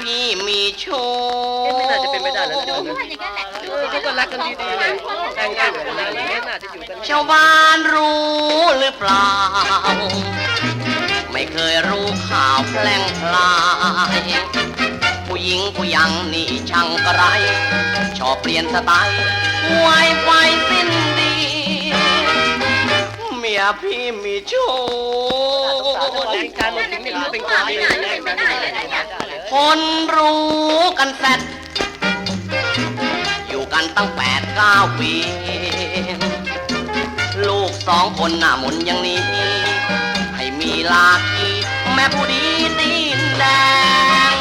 พี่มีชู้เอ๊ะไม่น่าจะเป็นไปได้แล้วนะ ดูว่าอย่างนั้นแหละดูเขาก็รักกันดีๆเลยแต่งงานกันแล้วไม่น่าจะอยู่กันชาวบ้านรู้หรือเปล่า ไม่เคยรู้ข่าวแพร่งพลาย ผู้หญิงผู้ยังนี่ช่างกระไร ชอบเปลี่ยนสไตล์ไวไฟสิ้นดี เมียพี่มีชู้แต่งการมันถึงไม่รู้เป็นคนดีเลยนะ คนรู้กันแซดอยู่กันตั้งแปดเก้าปี ลูกสองคนหน้าหมุนอย่างนี้ ให้มีลาคีแม่ผู้ดีตีนแดง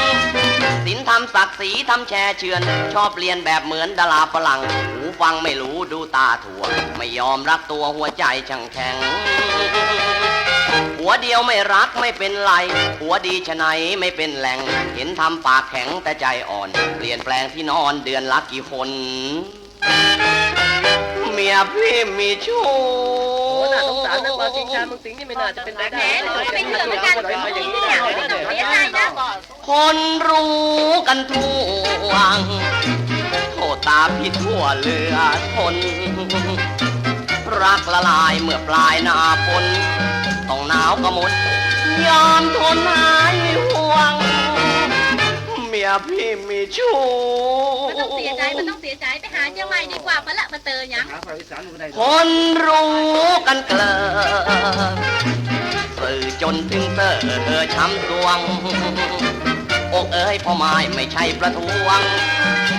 สินทำศักดิ์ศรีทำแช่เชือน ชอบเรียนแบบเหมือนดาราฝรั่ง หูฟังไม่รู้ดูตาถั่ว ไม่ยอมรักตัวหัวใจช่างแข็ง หัวเดียวไม่รักไม่เป็นไร หัวดีชะไหนไม่เป็นแหล่งเห็นทำปากแข็งแต่ใจอ่อน เปลี่ยนแปลงที่นอนเดือนละกี่คนเมียพี่มีชู้โอ้น่าสงสารนะความจริงชามึงสิงนี่ไม่น่าจะเป็นไปแหมได้หนูก็เป็นเหยื่อเหมือนกันไปอย่างนี้เนี่ยไม่ต้องเสียใจนะคนรู้กันทั่วงโทษตาผิดทั่วเหลือทนรักละลายเมื่อปลายหน้าฝนต้อง หนาวกระมุด ยอมทนหายห่วง เมียพี่มีชู้มันต้องเสียใจมันต้องเสียใจไปหาเชียงใหม่ดีกว่าปะละมาเตอยังคนรู้กันเกลอสื่อจนถึงเตอเออช้ำดวง อกเอ้ยพ่อไม้ไม่ใช่ประท้วง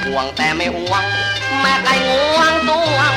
ห่วงแต่ไม่ห่วง แม่ไก่งวง